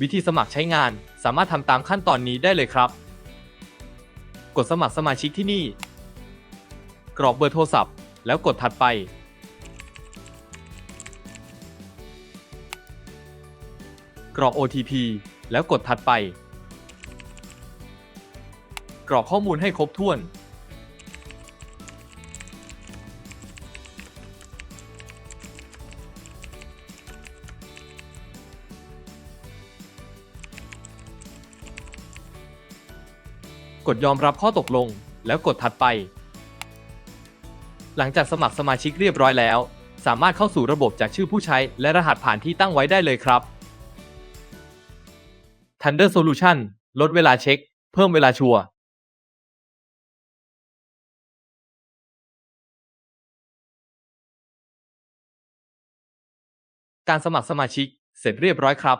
วิธีสมัครใช้งานสามารถทำตามขั้นตอนนี้ได้เลยครับ กดสมัครสมาชิกที่นี่ กรอกเบอร์โทรศัพท์ แล้วกดถัดไป กรอก OTP แล้วกดถัดไป กรอกข้อมูลให้ครบถ้วน ดยอมรับข้อตกลง แล้วกดถัดไป หลังจากสมัครสมาชิกเรียบร้อยแล้ว สามารถเข้าสู่ระบบจากชื่อผู้ใช้ และรหัสผ่านที่ตั้งไว้ได้เลยครับ Thunder Solution ลดเวลาเช็ค เพิ่มเวลาชัวร์การสมัครสมาชิกเสร็จเรียบร้อยครับ